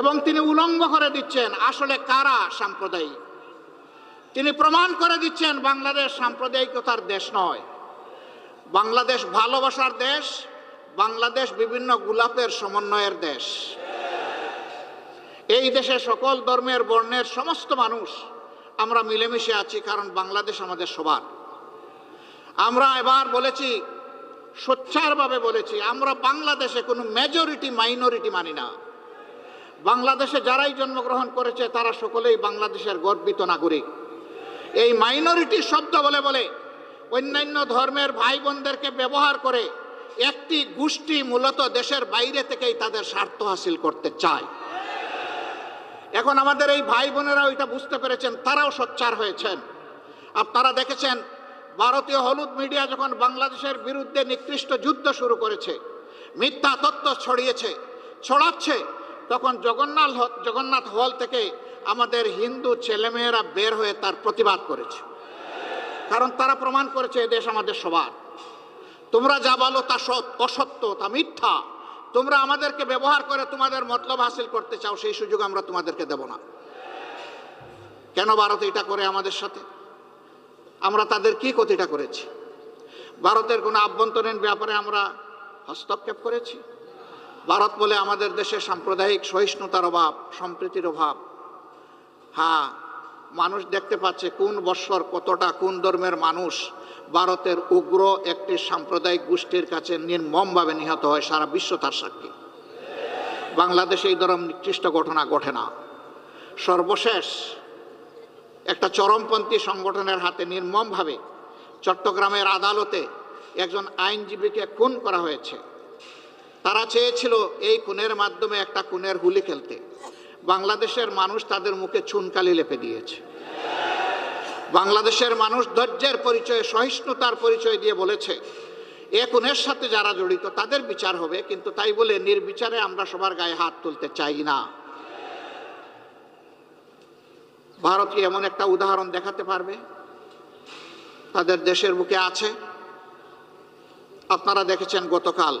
এবং তিনি উলঙ্গ করে দিচ্ছেন, আসলে কারা সাম্প্রদায়িক? তিনি প্রমাণ করে দিচ্ছেন, বাংলাদেশ সাম্প্রদায়িকতার দেশ নয়। বাংলাদেশ ভালোবাসার দেশ, বাংলাদেশ বিভিন্ন গোলাপের সমন্বয়ের দেশ। এই দেশে সকল ধর্মের বর্ণের সমস্ত মানুষ, আমরা মিলেমিশে আছি কারণ বাংলাদেশ আমাদের সবার। আমরা এবার বলেছি, সোচ্চারভাবে বলেছি, আমরা বাংলাদেশে কোনো মেজরিটি মাইনরিটি মানি না। বাংলাদেশে যারাই জন্মগ্রহণ করেছে, তারা সকলেই বাংলাদেশের গর্বিত নাগরিক। এই মাইনরিটি শব্দ বলে বলে অন্যান্য ধর্মের ভাই বোনদেরকে ব্যবহার করে একটি গোষ্ঠী মূলত দেশের বাইরে থেকেই তাদের স্বার্থ হাসিল করতে চায়। এখন আমাদের এই ভাই বোনেরা ওইটা বুঝতে পেরেছেন, তারাও সোচ্চার হয়েছেন। আপনারা দেখেছেন, ভারতীয় হলুদ মিডিয়া যখন বাংলাদেশের বিরুদ্ধে নিকৃষ্ট যুদ্ধ শুরু করেছে, মিথ্যা তত্ত্ব ছড়িয়েছে, ছড়াচ্ছে তখন জগন্নাথ জগন্নাথ হল থেকে আমাদের হিন্দু ছেলেমেয়েরা বের হয়ে তার প্রতিবাদ করেছে। কারণ তারা প্রমাণ করেছে দেশ আমাদের সবার। তোমরা যা বলো তা অসত্য, তা মিথ্যা। তোমরা আমাদেরকে ব্যবহার করে তোমাদের মতলব হাসিল করতে চাও, সেই সুযোগ আমরা তোমাদেরকে দেব না। কেন ভারত এটা করে আমাদের সাথে? আমরা তাদের কি ক্ষতিটা করেছি? ভারতের কোনো আভ্যন্তরীণ ব্যাপারে আমরা হস্তক্ষেপ করেছি? ভারত বলে আমাদের দেশে সাম্প্রদায়িক সহিষ্ণুতার অভাব, সম্প্রীতির অভাব। হ্যাঁ মানুষ দেখতে পাচ্ছে কোন বৎসর কতটা কোন ধর্মের মানুষ ভারতের উগ্র একটি সাম্প্রদায়িক গোষ্ঠীর কাছে নির্মমভাবে নিহত হয় সারা বিশ্ব তার সাক্ষী। বাংলাদেশে এই ধরনের নিকৃষ্ট ঘটনা ঘটে না। সর্বশেষ একটা চরমপন্থী সংগঠনের হাতে নির্মমভাবে চট্টগ্রামের আদালতে একজন আইনজীবীকে খুন করা হয়েছে। তারা চেয়েছিল এই খুনের মাধ্যমে একটা খুনের হুলি খেলতে। বাংলাদেশের মানুষ তাদের মুখে চুনকালি লেপে দিয়েছে। বাংলাদেশের মানুষ ধৈর্যের পরিচয়, সহিষ্ণুতার পরিচয় দিয়ে বলেছে, এ খুনের সাথে যারা জড়িত, তাদের বিচার হবে, কিন্তু তাই বলে নির্বিচারে আমরা সবার গায়ে হাত তুলতে চাই না। ভারত এমন একটা উদাহরণ দেখাতে পারবে? তাদের দেশের বুকে আছে। আপনারা দেখেছেন গতকাল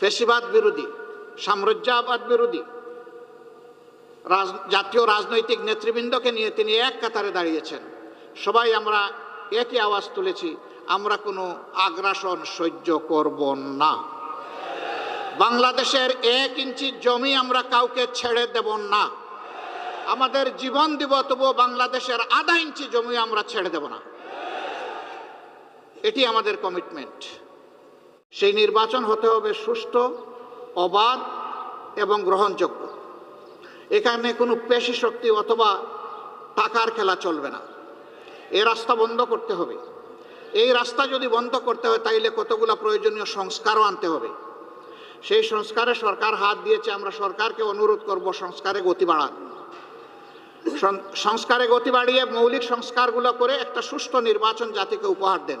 ফেসিবাদ বিরোধী, সাম্রাজ্যবাদ বিরোধী। জাতীয় রাজনৈতিক নেতৃবৃন্দকে নিয়ে তিনি এক কাতারে দাঁড়িয়েছেন। সবাই আমরা একই আওয়াজ তুলেছি, আমরা কোনো আগ্রাসন সহ্য করব না। বাংলাদেশের এক ইঞ্চি জমি আমরা কাউকে ছেড়ে দেব না। আমাদের জীবন দিব, তবুও বাংলাদেশের আধা ইঞ্চি জমি আমরা ছেড়ে দেব না। এটি আমাদের কমিটমেন্ট সেই নির্বাচন হতে হবে সুষ্ঠু, অবাধ এবং গ্রহণযোগ্য। এখানে কোনো পেশি শক্তি অথবা টাকার খেলা চলবে না। এই রাস্তা বন্ধ করতে হবে। এই রাস্তা যদি বন্ধ করতে হয়, তাইলে কতগুলো প্রয়োজনীয় সংস্কারও আনতে হবে। সেই সংস্কারে সরকার হাত দিয়েছে, আমরা সরকারকে অনুরোধ করব সংস্কারে গতি বাড়ান। সংস্কারে গতি বাড়িয়ে মৌলিক সংস্কারগুলো করে একটা সুষ্ঠু নির্বাচন জাতিকে উপহার দেন।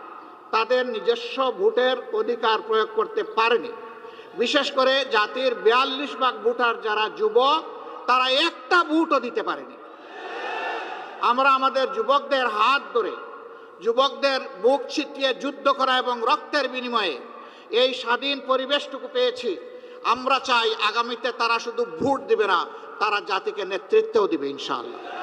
তাদের নিজস্ব ভোটের অধিকার প্রয়োগ করতে পারেনি। বিশেষ করে জাতির বিয়াল্লিশ ভাগ ভোটার যারা যুবক, তারা একটা ভোটও দিতে পারেনি। আমরা আমাদের যুবকদের হাত ধরে, যুবকদের বুক ছিটিয়ে যুদ্ধ করা এবং রক্তের বিনিময়ে এই স্বাধীন পরিবেশটুকু পেয়েছি। আমরা চাই আগামীতে তারা শুধু ভোট দিবে না, তারা জাতিকে নেতৃত্বও দিবে ইনশাআল্লাহ।